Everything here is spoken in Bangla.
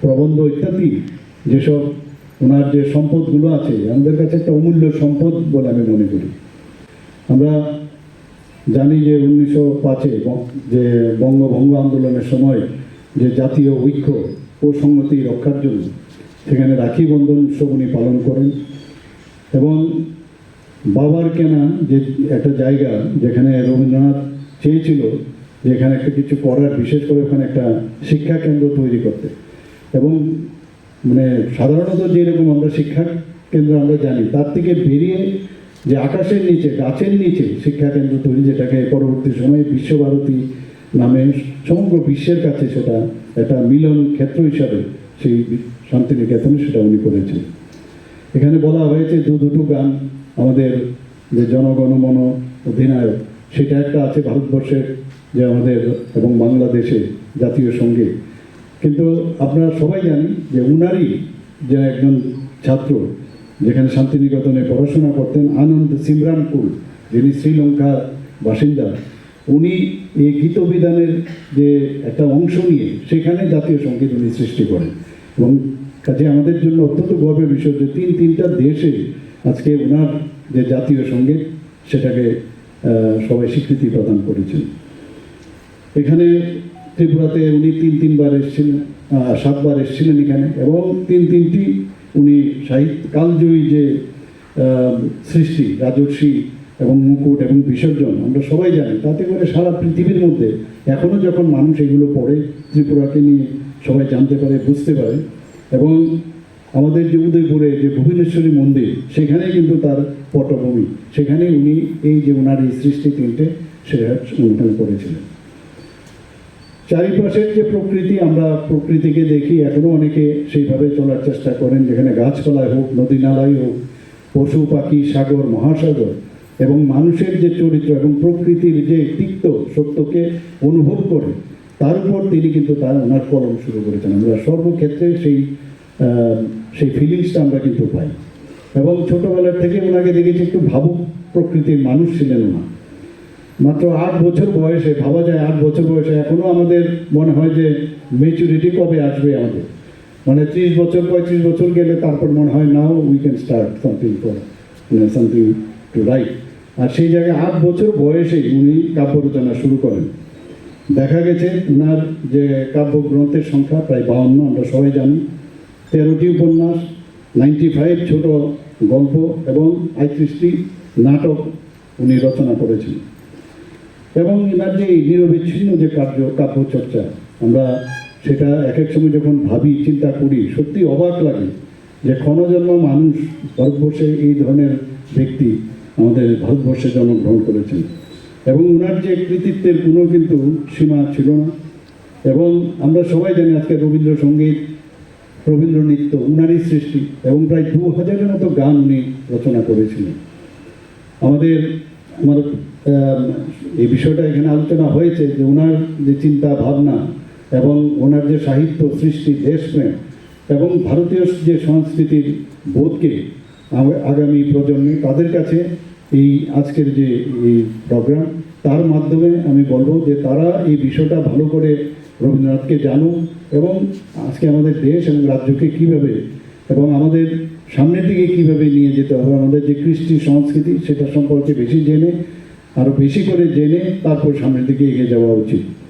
প্রবন্ধ ইত্যাদি, যেসব ওনার যে সম্পদগুলো আছে, আমাদের কাছে একটা অমূল্য সম্পদ বলে আমি মনে করি। আমরা জানি যে উনিশশো পাঁচে যে বঙ্গভঙ্গ আন্দোলনের সময় যে জাতীয় ঐক্য ও সংহতি রক্ষার জন্য সেখানে রাখি বন্ধন উৎসব উনি পালন করেন এবং বাবার কেনা যে একটা জায়গা যেখানে রবীন্দ্রনাথ চেয়েছিল যে এখানে একটা কিছু করার, বিশেষ করে ওখানে একটা শিক্ষা কেন্দ্র তৈরি করতে। এবং মানে সাধারণত যেরকম আমরা শিক্ষা কেন্দ্র আমরা জানি, তার থেকে বেরিয়ে যে আকাশের নিচে, গাছের নিচে শিক্ষা কেন্দ্র তৈরি, যেটাকে পরবর্তী সময়ে বিশ্বভারতী নামে সমগ্র বিশ্বের কাছে সেটা একটা মিলন ক্ষেত্র হিসাবে সেই শান্তিনিকেতনে সেটা উনি করেছেন। এখানে বলা হয়েছে দু দুটো গান আমাদের যে জনগণমন অধিনায়ক, সেটা একটা আছে ভারতবর্ষের যে আমাদের এবং বাংলাদেশে জাতীয় সংগীত কিন্তু আপনারা সবাই জানি যে উনারই যে একজন ছাত্র, যেখানে শান্তিনিকেতনে পড়াশোনা করতেন আনন্দ সিমরানপুর, যিনি শ্রীলঙ্কার বাসিন্দা, উনি এই গীতবিধানের যে একটা অংশ নিয়ে সেখানে জাতীয় সংগীত উনি সৃষ্টি করেন। এবং কাজে আমাদের জন্য অত্যন্ত গর্বের বিষয় যে তিন তিনটা দেশে আজকে ওনার যে জাতীয় সংগীত, সেটাকে সবাই স্বীকৃতি প্রদান করেছেন। এখানে ত্রিপুরাতে উনি তিন তিনবার এসেছিলেন সাতবার এসেছিলেন এখানে, এবং তিন তিনটি উনি সাহিত্য কালজয়ী যে সৃষ্টি, রাজর্ষি এবং মুকুট এবং বিসর্জন, আমরা সবাই জানি, তাতে করে সারা পৃথিবীর মধ্যে এখনও যখন মানুষ এগুলো পড়ে, ত্রিপুরাকে নিয়ে সবাই জানতে পারে, বুঝতে পারে, এবং আমাদের যে উদয়পুরে যে ভুবনেশ্বরী মন্দির সেখানে কিন্তু তার পটভূমি সেখানে উনি এই যে ওনার এই সৃষ্টি তিনটে, সেটা অনুদান করেছিলেন। চারিপাশের যে প্রকৃতি, আমরা প্রকৃতিকে দেখি, এখনও অনেকে সেইভাবে চলার চেষ্টা করেন, যেখানে গাছপালায় হোক, নদী নালাই হোক, পশু, পাখি, সাগর, মহাসাগর, এবং মানুষের যে চরিত্র এবং প্রকৃতির যে তিক্ত সত্যকে অনুভব করে, তার উপর তিনি কিন্তু তার ওনার কলম শুরু করেছেন। আমরা সর্বক্ষেত্রে সেই সেই ফিলিংসটা আমরা কিন্তু পাই। এবং ছোটোবেলার থেকে ওনাকে দেখেছি, একটু ভাবুক প্রকৃতির মানুষ ছিলেন ওনা মাত্র আট বছর বয়সে, ভাবা যায় আট বছর বয়সে এখনও আমাদের মনে হয় যে মেচুরিটি কবে আসবে আমাদের। মানে ত্রিশ বছর, পঁয়ত্রিশ বছর গেলে তারপর মনে হয় now we can start something for something to right আর সেই জায়গায় আট বছর বয়সেই উনি কাব্য রচনা শুরু করেন। দেখা গেছে ওনার যে কাব্যগ্রন্থের সংখ্যা প্রায় বাউন্ন, আমরা সবাই জানি। তেরোটি উপন্যাস নাইনটি ফাইভ ছোট গল্প এবং আটত্রিশটি নাটক উনি রচনা করেছেন। এবং এনার যে নিরবিচ্ছিন্ন যে কার্য কাব্য চর্চা আমরা সেটা এক এক সময় যখন ভাবি, চিন্তা করি, সত্যি অবাক লাগে যে ক্ষণজন্ম মানুষ, ভারতবর্ষে এই ধরনের ব্যক্তি আমাদের ভারতবর্ষে জন্মগ্রহণ করেছেন। এবং ওনার যে কৃতিত্বের কোনো কিন্তু সীমা ছিল না। এবং আমরা সবাই জানি আজকে রবীন্দ্রসঙ্গীত রবীন্দ্র নৃত্য উনারই সৃষ্টি এবং প্রায় দু হাজারের মতো গান উনি রচনা করেছিলেন। আমাদের আমার এই বিষয়টা এখানে আলোচনা হয়েছে যে ওনার যে চিন্তা ভাবনা এবং ওনার যে সাহিত্য সৃষ্টি দেশপ্রেম এবং ভারতীয় যে সংস্কৃতির বোধকে আগামী প্রজন্মে তাদের কাছে এই আজকের যে এই প্রোগ্রাম তার মাধ্যমে আমি বলব যে তারা এই বিষয়টা ভালো করে রবীন্দ্রনাথকে জানুক এবং আজকে আমাদের দেশ এবং রাজ্যকে কীভাবে এবং আমাদের সামনের দিকে কীভাবে নিয়ে যেতে হবে? আমাদের যে কৃষ্টি সংস্কৃতি, সেটা সম্পর্কে বেশি জেনে আরও বেশি করে জেনে, তারপর সামনের দিকে এগিয়ে যাওয়া উচিত।